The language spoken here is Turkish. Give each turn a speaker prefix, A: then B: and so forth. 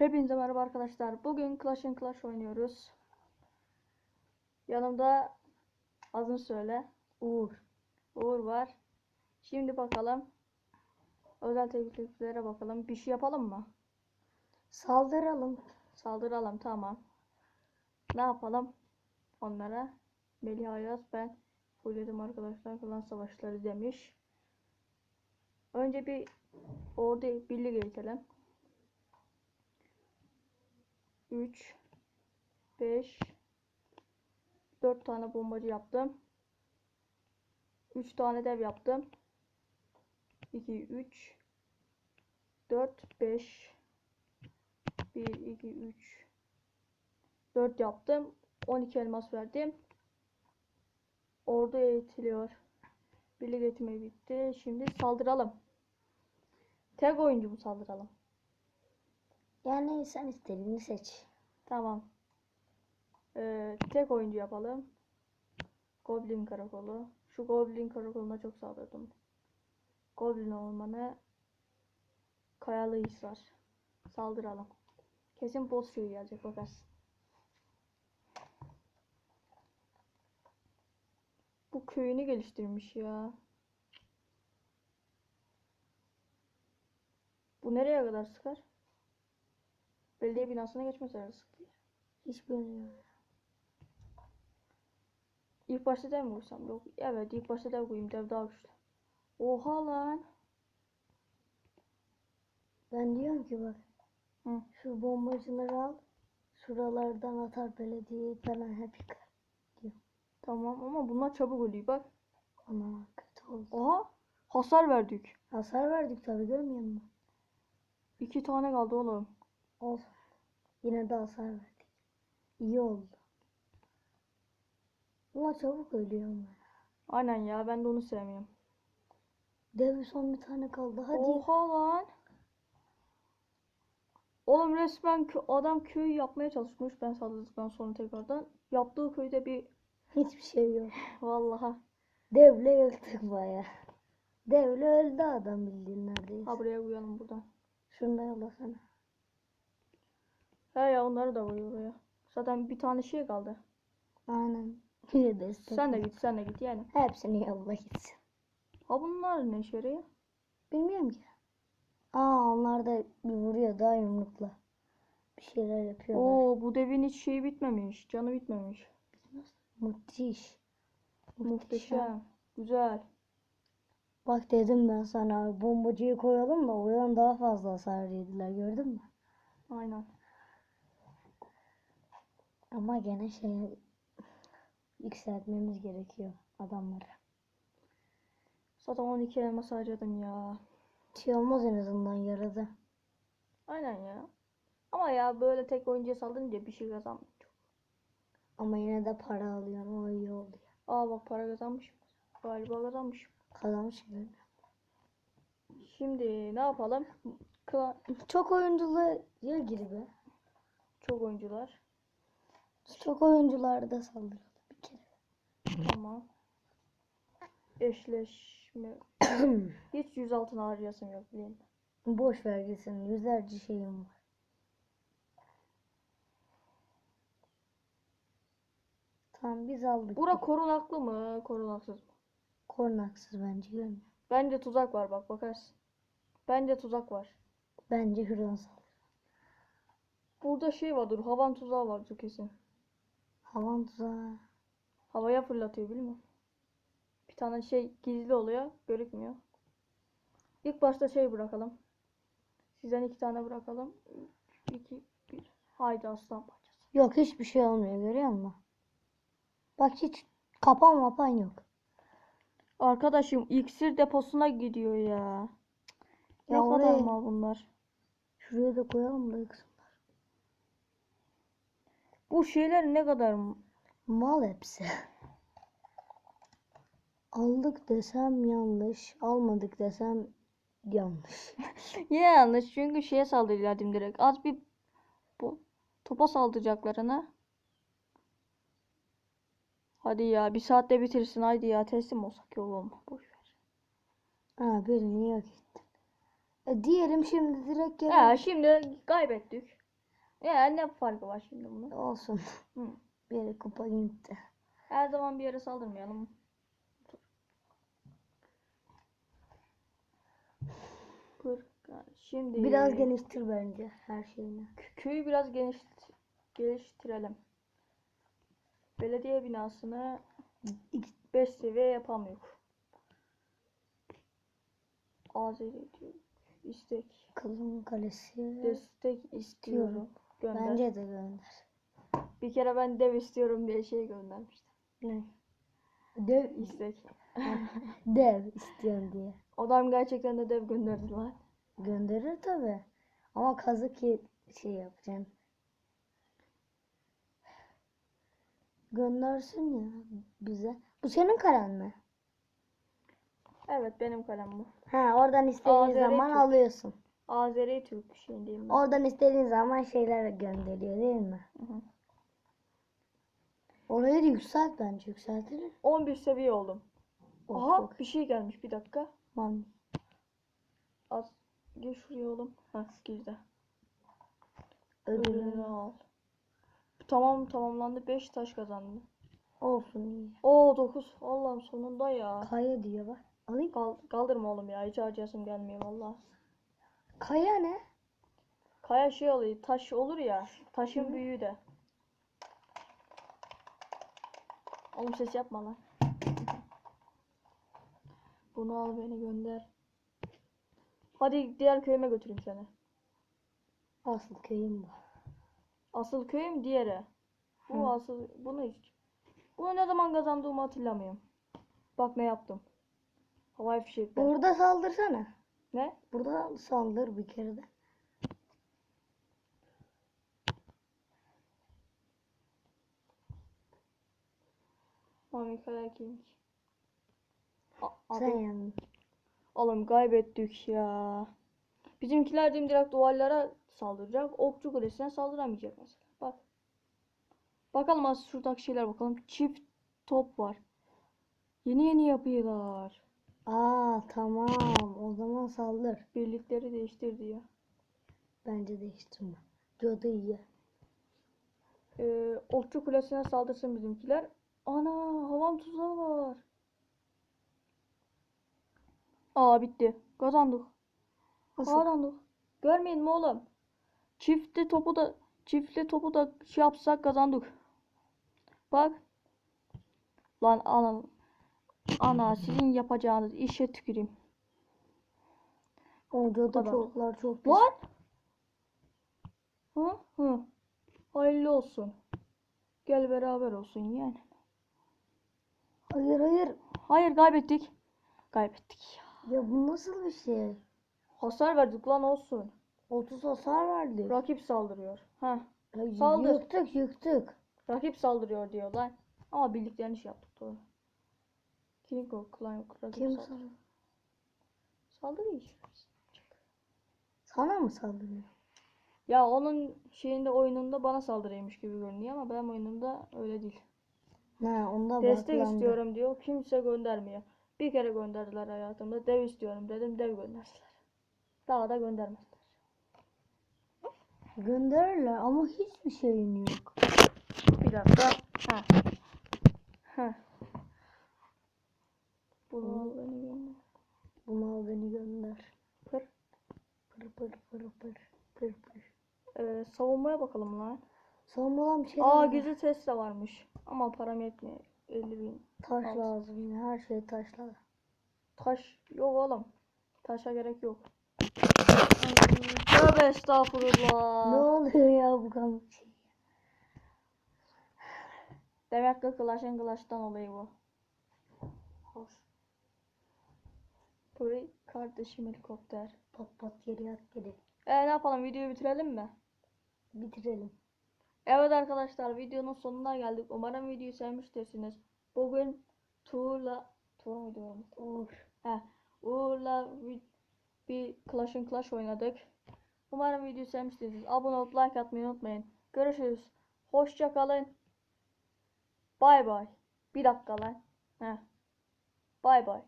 A: Hepinize merhaba arkadaşlar. Bugün Clash and Clash oynuyoruz. Yanımda adını söyle.
B: Uğur.
A: Uğur var. Şimdi bakalım. Özel tekliflere bakalım. Bir şey yapalım mı?
B: Saldıralım.
A: Saldıralım tamam. Ne yapalım? Onlara. Melih Ayaz ben fulledim arkadaşlar. Klan savaşları demiş. Önce bir orada birlik eğitelim. 3 5 4 tane bombacı yaptım. 3 tane dev yaptım. 2 3 4 5 1 2 3 4 yaptım. 12 elmas verdim. Ordu eğitiliyor. Birlik eğitimi bitti. Şimdi saldıralım. Tek oyuncu mu saldıralım?
B: Yani sen istediğini seç.
A: Tamam. Ee, tek oyuncu yapalım. Goblin karakolu. Şu Goblin karakoluna çok saldırdım. Goblin ormanı. Kayalı hisar. Saldıralım. Kesin boss şey gelecek bakarsın. Bu köyünü geliştirmiş ya. Bu nereye kadar sıkar? Belediye binasına geçmesi sıkıyor.
B: Hiç bilmiyorum.
A: İlk başta dev mi vursam? Yok. Evet ilk başta dev koyayım. Dev daha güçlü. Oha lan.
B: Ben diyorum ki bak.
A: Hı.
B: Şu bombacıları al. Şuralardan atar belediyeyi falan hep yıkar.
A: Tamam ama bunlar çabuk ölüyor bak.
B: Ama kötü oldu.
A: Oha. Hasar verdik.
B: Hasar verdik tabii görmüyor musun?
A: İki tane kaldı oğlum.
B: Olsun. Yine de hasar verdik. İyi oldu. Bunlar çabuk ölüyor ama.
A: Aynen ya ben de onu sevmiyorum.
B: Dev son bir tane kaldı. Hadi.
A: Oha lan. Oğlum resmen kö- adam köyü yapmaya çalışmış. Ben saldırdıktan sonra tekrardan. Yaptığı köyde bir
B: Hiçbir şey yok.
A: vallaha.
B: Devle yıktık baya. Devle öldü adam bildiğin neredeyse.
A: Ha buraya koyalım buradan.
B: Şunu da yollasana.
A: He ya onları da koy oraya. Zaten bir tane şey kaldı.
B: Aynen.
A: Sen de git sen de git yani.
B: Hepsini yolla gitsin.
A: Ha bunlar ne işe yarıyor?
B: Bilmiyorum ki. Aa onlar da bir vuruyor daha yumrukla. Bir şeyler yapıyorlar.
A: Oo bu devin hiç şeyi bitmemiş. Canı bitmemiş.
B: Müthiş.
A: Muhteşem. Güzel.
B: Bak dedim ben sana bombacıyı koyalım da oradan daha fazla hasar yediler gördün mü?
A: Aynen.
B: Ama gene şey yükseltmemiz gerekiyor adamları.
A: Zaten 12 elmas harcadım ya.
B: Şey olmaz en azından yarıda.
A: Aynen ya. Ama ya böyle tek oyuncuya saldırınca bir şey kazanmıyor.
B: Ama yine de para alıyorsun o iyi oluyor.
A: Aa bak para kazanmışım. Galiba kazanmışım.
B: Kazanmış gibi.
A: Şimdi ne yapalım? Kla-
B: Çok oyunculuğa gir be.
A: çok oyuncular.
B: Çok oyuncularda da saldıralım bir kere.
A: Tamam. Eşleşme. Hiç 100 altın harcayasım yok mi?
B: Boş ver gitsin. Yüzlerce şeyim var. Tamam biz aldık.
A: Bura korunaklı mı? Korunaksız mı?
B: Kornaksız bence görmüyor.
A: Bence tuzak var bak bakarsın. Bence tuzak var.
B: Bence Hüron.
A: Burada şey vardır. Havan tuzağı vardır kesin.
B: Havan tuzağı.
A: Havaya fırlatıyor bilmiyor musun? Bir tane şey gizli oluyor. Görükmüyor. İlk başta şey bırakalım. Sizden iki tane bırakalım. Üç, iki, bir. Haydi aslan parçası.
B: Yok hiçbir şey olmuyor görüyor musun? Bak hiç kapan mapan yok.
A: Arkadaşım iksir deposuna gidiyor ya. Ne
B: Ya
A: kadar
B: oraya-
A: mal bunlar.
B: Şuraya da koyalım da yıksınlar.
A: Bu şeyler ne kadar
B: Mal hepsi. Aldık desem yanlış. Almadık desem yanlış.
A: Yine yanlış çünkü şeye saldırıyorlar dim direkt. Az bir bu topa saldıracaklarına. Hadi ya bir saatte bitirsin haydi ya teslim olsak yok olma boş ver.
B: Ha birini yok ettin. E, diyelim şimdi direkt gel.
A: Ya şimdi kaybettik. Ya ne farkı var şimdi bunun?
B: Olsun.
A: Hı.
B: Bir yere kupa gitti.
A: Her zaman bir yere saldırmayalım. Dur. Şimdi
B: Biraz geniştir bence her şeyini.
A: Kö- Köyü biraz geniş geliştirelim. Belediye binasını 5 seviye yapamıyor. Azeri diyor. İstek.
B: Kızın kalesi.
A: Destek istiyorum. Gönder.
B: Bence de gönder.
A: Bir kere ben dev istiyorum diye şey göndermiştim.
B: Ne? Dev,
A: İstek.
B: dev istiyorum diye.
A: Adam gerçekten de dev gönderdi lan.
B: Gönderir tabi. Ama kazık şey yapacaksın. Göndersin ya bize. Bu senin kalen mi?
A: Evet benim kalem bu.
B: Ha oradan istediğin zaman alıyorsun.
A: Azeri Türk şeyindeyim ben.
B: Oradan istediğin zaman şeyler gönderiyor değil mi?
A: Hı hı.
B: Orayı da yükselt bence yükseltilir.
A: 11 seviye oldum.
B: Oh,
A: Aha
B: çok
A: bir şey gelmiş bir dakika.
B: Mami.
A: Az gel şuraya oğlum. Ha girdi.
B: Ödülünü
A: al. Tamam tamamlandı. 5 taş kazandı.
B: olsun iyi.
A: Oo 9. Allah'ım sonunda ya.
B: Kaya diyor bak. Alayım.
A: Kal kaldırma oğlum ya. Hiç harcayasım gelmiyor valla.
B: Kaya ne?
A: Kaya şey oluyor. Taş olur ya. Taşın büyüğü de. Oğlum ses yapma lan. Bunu al beni gönder. Hadi diğer köyüme götüreyim seni.
B: Asıl köyüm bu.
A: Asıl köyüm diğeri. Bu
B: Hı.
A: asıl bunu hiç. Bunu ne zaman kazandığımı hatırlamıyorum. Bak ne yaptım. Havai fişekler.
B: Burada saldırsana.
A: Ne?
B: Burada saldır bir kere de.
A: Mami King. A-
B: Sen yandın.
A: Oğlum kaybettik ya. Bizimkiler direkt duvarlara saldıracak. Okçu kulesine saldıramayacak mesela. Bak. Bakalım az şuradaki şeyler bakalım. Çift top var. Yeni yeni yapıyorlar.
B: Aa tamam. O zaman saldır.
A: Birlikleri değiştir diyor.
B: Bence değiştirme. Cadı iyi.
A: Ee, okçu kulesine saldırsın bizimkiler. Ana havan tuzağı var. Aa bitti. Kazandık.
B: Nasıl?
A: Kazandık. Görmeyin mi oğlum? Çiftli topu da çiftli topu da şey yapsak kazandık. Bak. Lan ana. Ana sizin yapacağınız işe tüküreyim.
B: O cadı
A: kadar.
B: çocuklar çok pis.
A: Lan. Hı hı. Hayırlı olsun. Gel beraber olsun yani.
B: Hayır hayır.
A: Hayır kaybettik. Kaybettik.
B: Ya bu nasıl bir şey?
A: Hasar verdik lan olsun.
B: 30 hasar verdik.
A: Rakip saldırıyor.
B: Ya
A: Saldır.
B: Yıktık yıktık.
A: Rakip saldırıyor diyorlar. Ama birliklerini şey yaptık doğru. King of Clan rakip
B: Kim
A: saldırıyor?
B: Saldırıyor
A: işte.
B: Sana mı saldırıyor?
A: Ya onun şeyinde oyununda bana saldırıyormuş gibi görünüyor ama benim oyunumda öyle değil.
B: Ne onda
A: Destek
B: baklandı.
A: istiyorum diyor. Kimse göndermiyor. Bir kere gönderdiler hayatımda. Dev istiyorum dedim. Dev gönderdiler. Daha da göndermezler.
B: Gönderirler ama hiçbir şeyin yok.
A: Bir dakika. Ha. Ha. Bunu al beni gönder.
B: Bunu al beni gönder.
A: Pır.
B: Pır pır pır pır pır pır.
A: Ee, savunmaya bakalım lan.
B: Savunmadan bir şey
A: Aa test de varmış. Ama param yetmiyor. 50 bin.
B: Taş
A: Al.
B: lazım yine her şey taşla.
A: Taş yok oğlum. Taşa gerek yok. Tövbe estağfurullah.
B: Ne oluyor ya bu kan şey?
A: Demek ki Clash'ın Clash'tan olayı bu. Burayı kardeşim helikopter.
B: Pat pat geri yat geri.
A: E ne yapalım videoyu bitirelim mi?
B: Bitirelim.
A: Evet arkadaşlar videonun sonuna geldik. Umarım videoyu sevmiştirsiniz. Bugün Tuğla Tuğla mıydı?
B: Uğur.
A: He, Uğur'la bir Clash Clash oynadık. Umarım videoyu sevmişsiniz. Abone olup like atmayı unutmayın. Görüşürüz. Hoşça kalın. Bay bay. Bir dakika lan. Heh. Bay bay.